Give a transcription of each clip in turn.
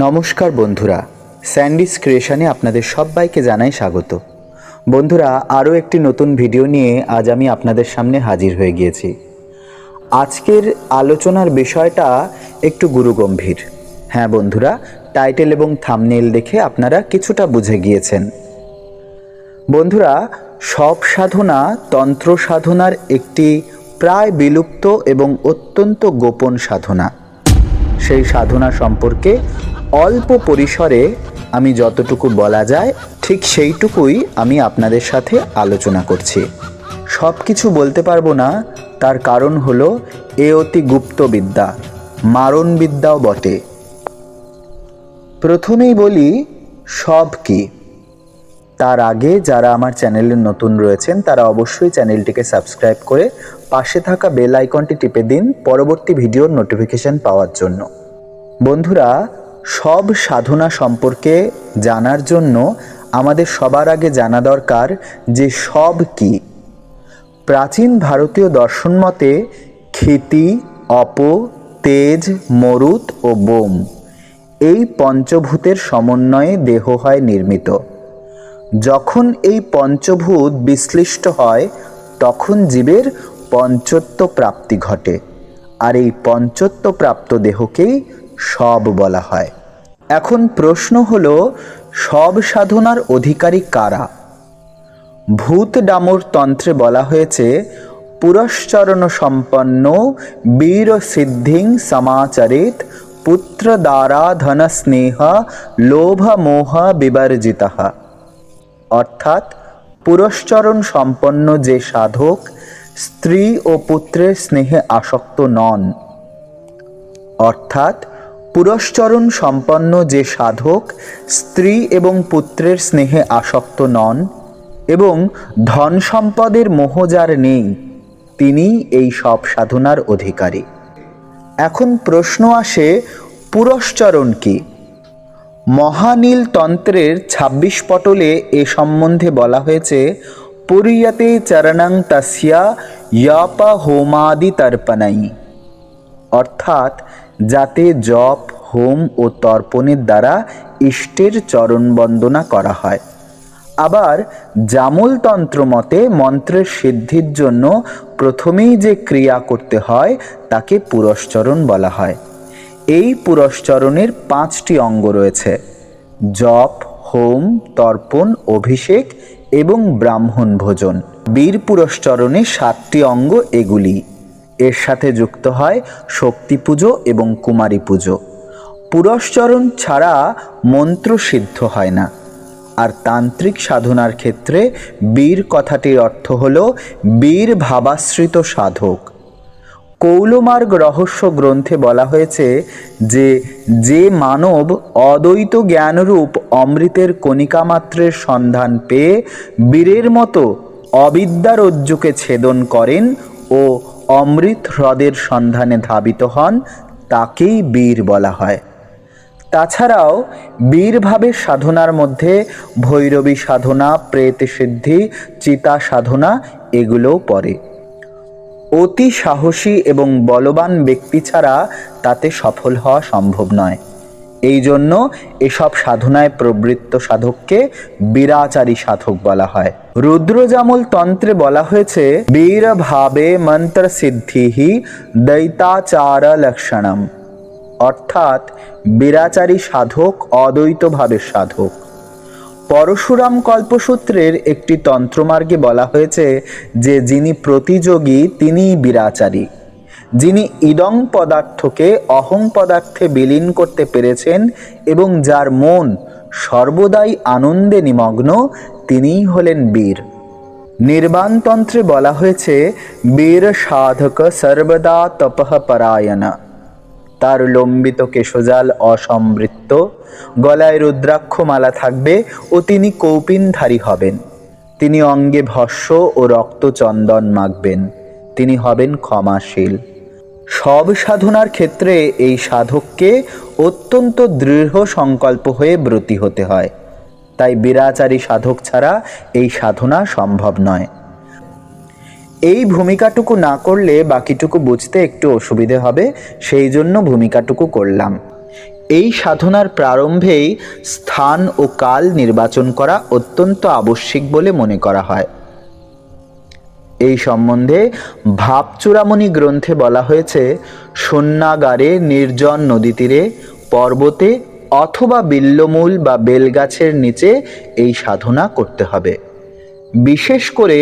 নমস্কার বন্ধুরা স্যান্ডিস ক্রিয়েশনে আপনাদের সবাইকে জানাই স্বাগত। বন্ধুরা, আরও একটি নতুন ভিডিও নিয়ে আজ আমি আপনাদের সামনে হাজির হয়ে গিয়েছি। আজকের আলোচনার বিষয়টা একটু গুরুগম্ভীর। হ্যাঁ বন্ধুরা, টাইটেল এবং থামনেল দেখে আপনারা কিছুটা বুঝে গিয়েছেন। বন্ধুরা, সব সাধনা তন্ত্র সাধনার একটি প্রায় বিলুপ্ত এবং অত্যন্ত গোপন সাধনা। সেই সাধনা সম্পর্কে অল্প পরিসরে আমি যতটুকু বলা যায়, ঠিক সেইটুকুই আমি আপনাদের সাথে আলোচনা করছি। সব কিছু বলতে পারব না, তার কারণ হলো এ অতি গুপ্ত বিদ্যা, মারণ বিদ্যাও বটে। প্রথমেই বলি, সব কি? তার আগে যারা আমার চ্যানেলে নতুন রয়েছেন, তারা অবশ্যই চ্যানেলটিকে সাবস্ক্রাইব করে পাশে থাকা বেল আইকনটি টিপে দিন পরবর্তী ভিডিওর নোটিফিকেশন পাওয়ার জন্য। বন্ধুরা সব সাধনা সম্পর্কে জানার জন্য আমাদের সবার আগে জানা দরকার যে সব কি। প্রাচীন ভারতীয় দর্শন মতে ক্ষিতি, অপ, তেজ, মরুত ও বোম, এই পঞ্চভূতের সমন্বয়ে দেহ হয় নির্মিত। যখন এই পঞ্চভূত বিশ্লিষ্ট হয়, তখন জীবের পঞ্চত্ব প্রাপ্তি ঘটে, আর এই পঞ্চত্ব প্রাপ্ত দেহকেই সব বলা হয়। এখন প্রশ্ন হলো, সব সাধনার অধিকারী কারা? ভূত ডামর তন্ত্রে বলা হয়েছে, পুরশ্চরণ সম্পন্ন বীর সিদ্ধিং সমাচরিত পুত্র দ্বারা ধন স্নেহ লোভ মোহ বিবর্জিতা। অর্থাৎ, পুরশ্চরণ সম্পন্ন যে সাধক স্ত্রী ও পুত্রের স্নেহে আসক্ত নন। অর্থাৎ পুরশ্চরণ সম্পন্ন যে সাধক, স্ত্রী এবং পুত্রের স্নেহে আসক্ত নন এবং ধন সম্পদের মোহ যার নেই, তিনি এই সব সাধনার অধিকারী। এখন প্রশ্ন আসে, পুরশ্চরণ কি? মহানীল তন্ত্রের ২৬ পটলে এ সম্বন্ধে বলা হয়েছে, পুরিয়তে চরণাং তস্যা ইয়াপা হোমাদি তর্পণাই অর্থাৎ যাতে জপ, হোম ও তর্পণের দ্বারা ইষ্টের চরণ বন্দনা করা হয়। আবার জামল তন্ত্র মতে মন্ত্রের সিদ্ধির জন্য প্রথমেই যে ক্রিয়া করতে হয়, তাকে পুরস্চরণ বলা হয়। এই পুরস্চরণের পাঁচটি অঙ্গ রয়েছে। জপ, হোম, তর্পণ, অভিষেক এবং ব্রাহ্মণ ভোজন। বীর পুরস্চরণে সাতটি অঙ্গ এগুলি। এর সাথে যুক্ত হয় শক্তি পুজো এবং কুমারী পুজো। পুরস্চরণ ছাড়া মন্ত্র সিদ্ধ হয় না। আর তান্ত্রিক সাধনার ক্ষেত্রে বীর কথাটির অর্থ হল বীর ভাবাশ্রিত সাধক। কৌলমার্গ রহস্য গ্রন্থে বলা হয়েছে যে যে মানব অদ্বৈত জ্ঞানরূপ অমৃতের কণিকামাত্রের সন্ধান পেয়ে বীরের মতো অবিদ্যারজ্জুকে ছেদন করেন ও অমৃত হ্রদের সন্ধানে ধাবিত হন, তাকেই বীর বলা হয়। তাছাড়াও বীরভাবে সাধনার মধ্যে ভৈরবী সাধনা, প্রেত সিদ্ধি, চিতা সাধনা এগুলোও পড়ে। অতি সাহসী এবং বলবান ব্যক্তি ছাড়া তাতে সফল হওয়া সম্ভব নয়। এই জন্য এসব সাধনায় প্রবৃত্ত সাধককে বীরাচারী সাধক বলা হয়। রুদ্রজামল তন্ত্রে বলা হয়েছে, বীর ভাবে মন্ত্র সিদ্ধিহি দৈতাচার লক্ষণম। অর্থাৎ, বীরাচারী সাধক অদ্বৈতভাবের সাধক। পরশুরাম কল্পসূত্রের একটি তন্ত্রমার্গে বলা হয়েছে যে, যিনি প্রতিযোগী তিনি বীরাচারী। যিনি ইদং পদার্থকে অহং পদার্থে বিলীন করতে পেরেছেন এবং যার মন সর্বদাই আনন্দে নিমগ্ন, তিনিই হলেন বীর। নির্বাণতন্ত্রে বলা হয়েছে, বীর সাধক সর্বদা তপঃ পরায়ণা। তার লম্বিত কেশজাল অসমৃত্ত গলায় রুদ্রাক্ষ মালা থাকবে ও তিনি কৌপিনধারী হবেন। তিনি অঙ্গে ভস্য ও রক্ত চন্দন মাখবেন। তিনি হবেন ক্ষমাশীল। সব সাধনার ক্ষেত্রে এই সাধককে অত্যন্ত দৃঢ় সংকল্প হয়ে ব্রতী হতে হয়। তাই বিরাচারী সাধক ছাড়া এই সাধনা সম্ভব নয়। এই ভূমিকাটুকু না করলে বাকিটুকু বুঝতে একটু অসুবিধে হবে, সেই জন্য ভূমিকাটুকু করলাম। এই সাধনার প্রারম্ভেই স্থান ও কাল নির্বাচন করা অত্যন্ত আবশ্যিক বলে মনে করা হয়। এই সম্বন্ধে ভাবচূড়ামণি গ্রন্থে বলা হয়েছে, সন্ন্যাগারে নির্জন নদী তীরে, পর্বতে অথবা বিল্লমূল বা বেলগাছের নিচে এই সাধনা করতে হবে। বিশেষ করে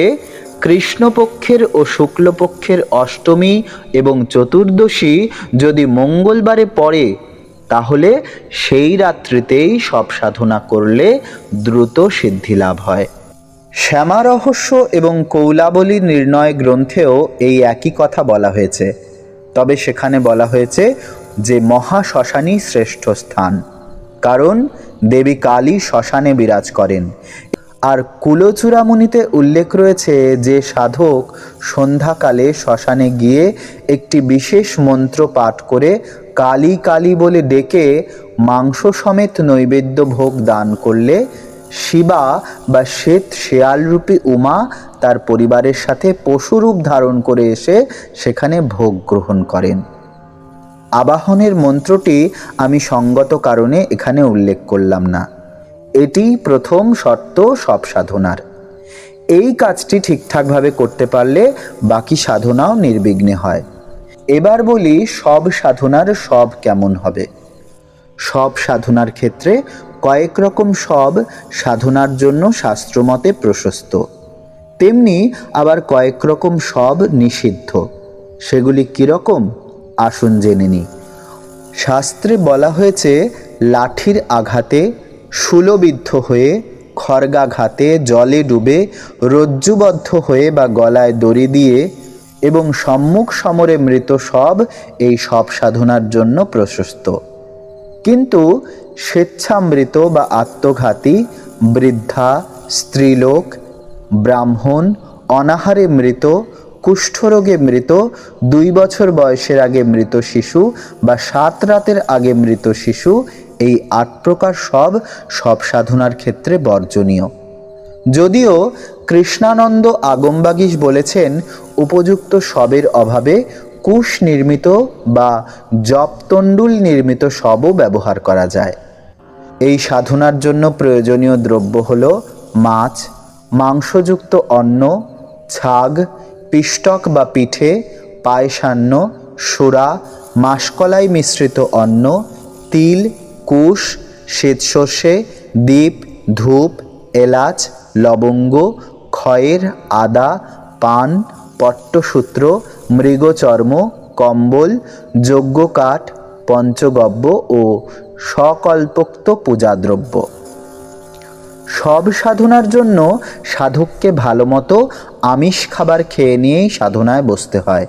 কৃষ্ণপক্ষের ও শুক্লপক্ষের অষ্টমী এবং চতুর্দশী যদি মঙ্গলবারে পড়ে, তাহলে সেই রাত্রিতেই সব সাধনা করলে দ্রুত সিদ্ধি লাভ হয়। শ্যামা রহস্য এবং কৌলাবলী নির্ণয় গ্রন্থেও এই একই কথা বলা হয়েছে। তবে সেখানে বলা হয়েছে যে মহা শ্মশানই শ্রেষ্ঠ স্থান, কারণ দেবী কালী শ্মশানে বিরাজ করেন। আর কুলচূড়ামণিতে উল্লেখ রয়েছে যে সাধক সন্ধ্যাকালে শ্মশানে গিয়ে একটি বিশেষ মন্ত্র পাঠ করে কালী কালী বলে ডেকে মাংস সমেত নৈবেদ্য ভোগ দান করলে শিবা বা শ্বেত শেয়ালরূপী উমা তার পরিবারের সাথে পশুরূপ ধারণ করে এসে সেখানে ভোগ গ্রহণ করেন। আবাহনের মন্ত্রটি আমি সঙ্গত কারণে এখানে উল্লেখ করলাম না। এটি প্রথম শর্ত সব সাধনার। এই কাজটি ঠিকঠাকভাবে করতে পারলে বাকি সাধনাও নির্বিঘ্নে হয়। এবার বলি সব সাধনার সব কেমন হবে। সব সাধনার ক্ষেত্রে কয়েক রকম সব সাধনার জন্য শাস্ত্রমতে প্রশস্ত। তেমনি আবার কয়েক রকম সব নিষিদ্ধ। সেগুলি কীরকম আসুন জেনে নিই। শাস্ত্রে বলা হয়েছে, লাঠির আঘাতে শূলবিদ্ধ হয়ে খড়গাঘাতে জলে ডুবে, রজ্জুবদ্ধ হয়ে বা গলায় দড়ি দিয়ে এবং সম্মুখ সমরে মৃত সব এই সব সাধনার জন্য প্রশস্ত। কিন্তু স্বেচ্ছামৃত বা আত্মঘাতী, বৃদ্ধা, স্ত্রীলোক, ব্রাহ্মণ, অনাহারে মৃত, কুষ্ঠরোগে মৃত, দুই বছর বয়সের আগে মৃত শিশু বা সাত রাতের আগে মৃত শিশু, এই আট প্রকার সব সব সাধনার ক্ষেত্রে বর্জনীয়। যদিও কৃষ্ণানন্দ আগমবাগীশ বলেছেন, উপযুক্ত সবের অভাবে কুশ নির্মিত বা জপতণ্ডুল নির্মিত সবও ব্যবহার করা যায়। এই সাধনার জন্য প্রয়োজনীয় দ্রব্য হল মাছ, মাংসযুক্ত অন্ন, ছাগ, পিষ্টক বা পিঠে, পায়সান্ন, সুরা, মাসকলাই মিশ্রিত অন্ন, তিল, কুশ, শ্বেতসর্ষে, দ্বীপ, ধূপ, এলাচ, লবঙ্গ, ক্ষয়ের, আদা, পান, পট্টসূত্র, মৃগচর্ম, কম্বল যজ্ঞ কাঠ পঞ্চগব্য ও সকল্পোক্ত পূজাদ্রব্য। সব সাধনার জন্য সাধককে ভালো মতো আমিষ খাবার খেয়ে নিয়েই সাধনায় বসতে হয়।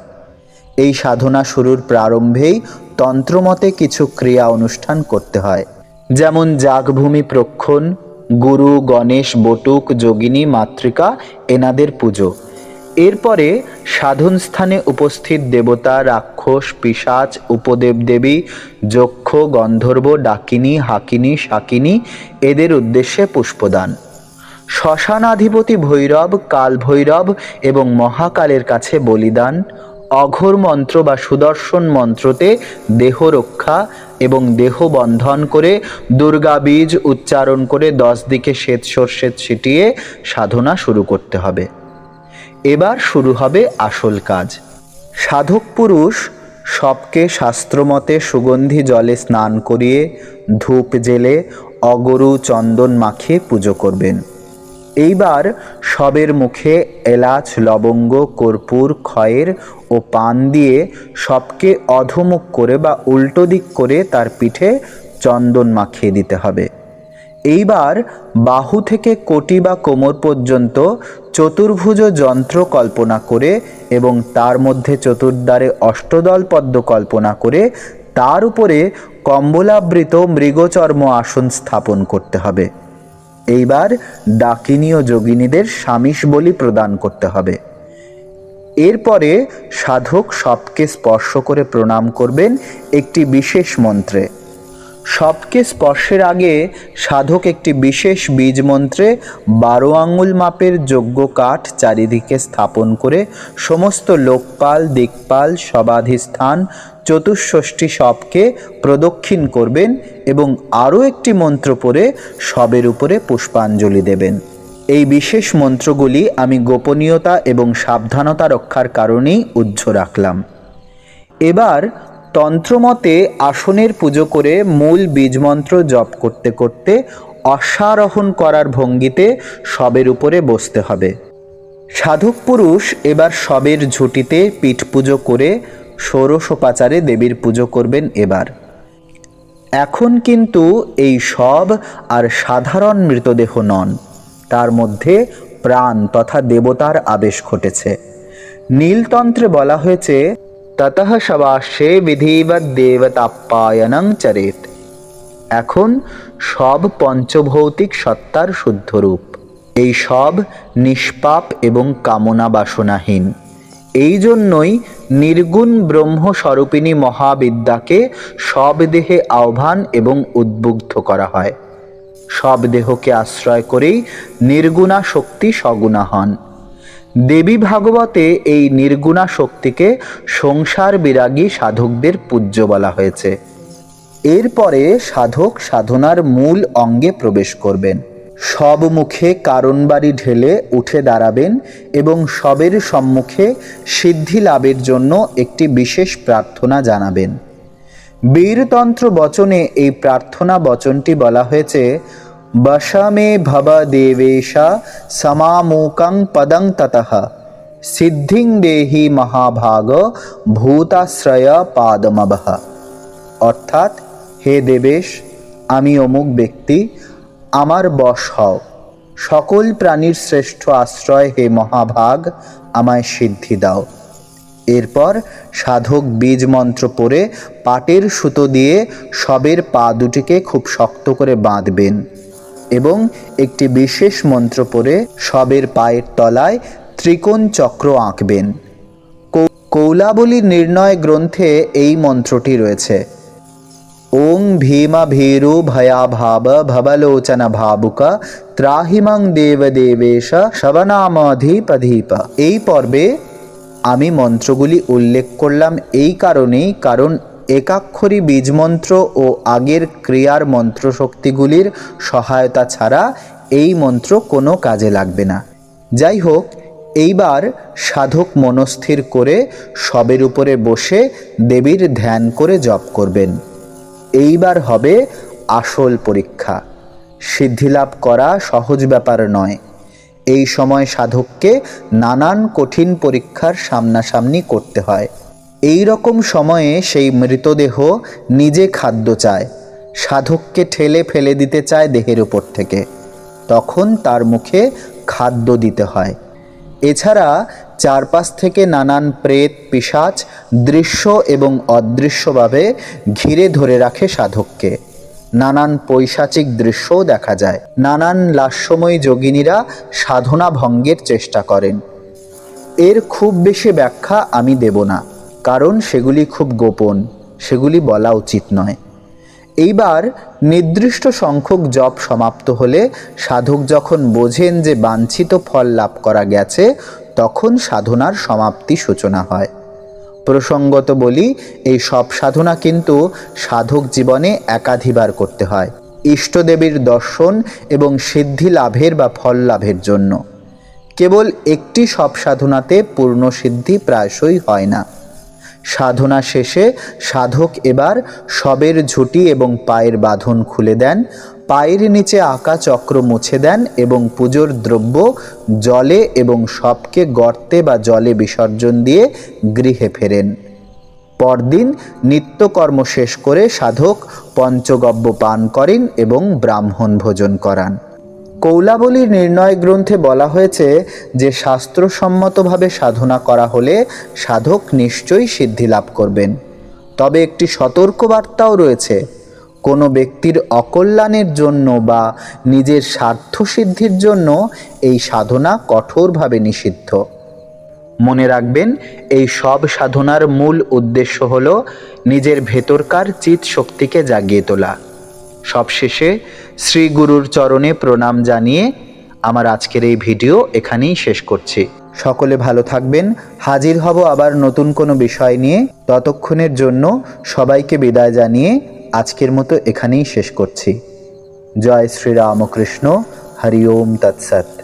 এই সাধনা শুরুর প্রারম্ভেই তন্ত্রমতে কিছু ক্রিয়া অনুষ্ঠান করতে হয়। যেমন জাগভূমি প্রক্ষণ, গুরু, গণেশ, বটুক, যোগিনী, মাতৃকা, এনাদের পুজো। এরপরে সাধন স্থানে উপস্থিত দেবতা, রাক্ষস, পিশাচ, উপদেব দেবী, যক্ষ, গন্ধর্ব, ডাকিনী, হাকিনী, শাকিনী এদের উদ্দেশ্যে পুষ্পদান। শ্মশানাধিপতি ভৈরব কাল ভৈরব এবং মহাকালের কাছে বলিদান, অঘোর মন্ত্র বা সুদর্শন মন্ত্রতে দেহ রক্ষা এবং দেহ বন্ধন করে দুর্গা বীজ উচ্চারণ করে দশ দিকে শ্বেত সর্ষে ছিটিয়ে সাধনা শুরু করতে হবে। এবার শুরু হবে আসল কাজ। সাধক পুরুষ সবকে শাস্ত্রমতে সুগন্ধি জলে স্নান করিয়ে ধূপ জেলে অগরু চন্দন মাখিয়ে পুজো করবেন। এইবার সবের মুখে এলাচ, লবঙ্গ, কর্পূর, ক্ষয়ের ও পান দিয়ে সবকে অধমুখ করে বা উল্টো দিক করে তার পিঠে চন্দন মাখিয়ে দিতে হবে। এইবার বাহু থেকে কোটি বা কোমর পর্যন্ত চতুর্ভুজ যন্ত্র কল্পনা করে এবং তার মধ্যে চতুর্দ্বারে অষ্টদল পদ্ম কল্পনা করে তার উপরে কম্বলাবৃত মৃগচর্ম আসন স্থাপন করতে হবে। এইবার ডাকিনী ও যোগিনীদের স্বামীস বলি প্রদান করতে হবে। এরপরে সাধক সবকে স্পর্শ করে প্রণাম করবেন একটি বিশেষ মন্ত্রে। সবকে স্পর্শের আগে সাধক একটি বিশেষ বীজ মন্ত্রে বারো আঙুল মাপের যোগ্য কাঠ চারিদিকে স্থাপন করে সমস্ত লোকপাল, দিকপাল, সবাধিস্থান, চতুষ্ষষ্ঠী সবকে প্রদক্ষিণ করবেন এবং আরও একটি মন্ত্র পড়ে সবের উপরে পুষ্পাঞ্জলি দেবেন। এই বিশেষ মন্ত্রগুলি আমি গোপনীয়তা এবং সাবধানতা রক্ষার কারণেই উজ্জ্ব রাখলাম। এবার তন্ত্রমতে আসনের পুজো করে মূল বীজমন্ত্র জপ করতে করতে অশ্বারোহণ করার ভঙ্গিতে সবের উপরে বসতে হবে। সাধক পুরুষ এবার সবের ঝুঁটিতে পিঠ পুজো করে ষোড়শোপাচারে দেবীর পুজো করবেন এবার। এখন কিন্তু এই সব আর সাধারণ মৃতদেহ নন, তার মধ্যে প্রাণ তথা দেবতার আবেশ ঘটেছে। নীলতন্ত্রে বলা হয়েছে ততঃ সবাস্যে বিধিবৎ দেবতাপ্যায়নং চরেত। এখন সব পঞ্চভৌতিক সত্তার শুদ্ধ রূপ এই সব নিষ্পাপ এবং কামনা বাসনাহীন এই জন্যই নির্গুণ ব্রহ্ম স্বরূপিণী মহাবিদ্যাকে সব দেহে আহ্বান এবং উদ্বুদ্ধ করা হয়। সব দেহকে আশ্রয় করেই নির্গুণা শক্তি সগুণা হন। দেবী ভাগবতে এই নির্গুণা শক্তিকে সংসার বিরাগী সাধকদের পূজ্য বলা হয়েছে। এরপরে সাধক সাধনার মূল অঙ্গে প্রবেশ করবেন। সব মুখে কারণবাড়ি ঢেলে উঠে দাঁড়াবেন এবং সবের সম্মুখে সিদ্ধি লাভের জন্য একটি বিশেষ প্রার্থনা জানাবেন। বীরতন্ত্র বচনে এই প্রার্থনা বচনটি বলা হয়েছে বশমে ভব দেবেশা, সমামুকং পদং ততঃ। সিদ্ধিং দেহি মহাভাগ, ভূতাশ্রয় পাদমবহ অর্থাৎ, হে দেবেশ, আমি অমুক ব্যক্তি, আমার বশ হও। সকল প্রাণীর শ্রেষ্ঠ আশ্রয় হে মহাভাগ, আমায় সিদ্ধি দাও। এরপর সাধক বীজ মন্ত্র পড়ে পাটের সুতো দিয়ে সবের পা দুটিকে খুব শক্ত করে বাঁধবেন। এবং একটি বিশেষ মন্ত্র পড়ে সবের পায়ের তলায় ত্রিকোণ চক্র আঁকবেন। কৌলাবলী নির্ণয় গ্রন্থে এই মন্ত্রটি রয়েছে। ওং ভীমা ভীরু ভয়াভাব ভবলোচন ভাবুক ত্রাহিমং দেবদেবেশ শবনামধীপধীপ। এই পর্বে আমি মন্ত্রগুলি উল্লেখ করলাম এই কারণেই, কারণ একাক্ষরী বীজমন্ত্র ও আগের ক্রিয়ার মন্ত্র শক্তিগুলির সহায়তা ছাড়া এই মন্ত্র কোনো কাজে লাগবে না। যাই হোক এইবার সাধক মনস্থির করে সবের উপরে বসে দেবীর ধ্যান করে জপ করবেন। এইবার হবে আসল পরীক্ষা। সিদ্ধিলাভ করা সহজ ব্যাপার নয়। এই সময় সাধককে নানান কঠিন পরীক্ষার সামনাসামনি করতে হয়। এই রকম সময়ে সেই মৃতদেহ নিজে খাদ্য চায়, সাধককে ঠেলে ফেলে দিতে চায় দেহের উপর থেকে। তখন তার মুখে খাদ্য দিতে হয়। এছাড়া চারপাশ থেকে নানান প্রেত, পিশাচ, দৃশ্য এবং অদৃশ্যভাবে ঘিরে ধরে রাখে সাধককে। নানান পৈশাচিক দৃশ্যও দেখা যায়। নানান লাস্যময়ী যোগিনীরা সাধনা ভঙ্গের চেষ্টা করেন। এর খুব বেশি ব্যাখ্যা আমি দেব না। কারণ সেগুলি খুব গোপন, সেগুলি বলা উচিত নয়। এইবার নির্দিষ্ট সংখ্যক জপ সমাপ্ত হলে সাধক যখন বোঝেন যে বাঞ্ছিত ফল লাভ করা গেছে, তখন সাধনার সমাপ্তি সূচনা হয়। প্রসঙ্গত বলি, এই সব সাধনা কিন্তু সাধক জীবনে একাধিবার করতে হয়। ইষ্টদেবীর দর্শন এবং সিদ্ধি লাভের বা ফল লাভের জন্য। কেবল একটি সব সাধনাতে পূর্ণ সিদ্ধি প্রায়শই হয় না। সাধনা শেষে সাধক এবার সবের ঝুঁটি এবং পায়ের বাঁধন খুলে দেন, পায়ের নিচে আঁকা চক্র মুছে দেন এবং পুজোর দ্রব্য জলে এবং সবকে গর্তে বা জলে বিসর্জন দিয়ে গৃহে ফেরেন। পরদিন নিত্যকর্ম শেষ করে সাধক পঞ্চগব্য পান করেন এবং ব্রাহ্মণ ভোজন করান। কৌলাবলীর নির্ণয় গ্রন্থে বলা হয়েছে যে শাস্ত্রসম্মতভাবে সাধনা করা হলে সাধক নিশ্চয়ই সিদ্ধি লাভ করবেন। তবে একটি সতর্কবার্তাও রয়েছে, কোনো ব্যক্তির অকল্যাণের জন্য বা নিজের স্বার্থসিদ্ধির জন্য এই সাধনা কঠোরভাবে নিষিদ্ধ। মনে রাখবেন, এই সব সাধনার মূল উদ্দেশ্য হল নিজের ভেতরকার চিত শক্তিকে জাগিয়ে তোলা। সবশেষে শ্রী গুরুর চরণে প্রণাম জানিয়ে আমার আজকের এই ভিডিও এখানেই শেষ করছি। সকলে ভালো থাকবেন। হাজির হব আবার নতুন কোনো বিষয় নিয়ে। ততক্ষণের জন্য সবাইকে বিদায় জানিয়ে আজকের মতো এখানেই শেষ করছি। জয় শ্রী রামকৃষ্ণ হরি ওম তৎসৎ।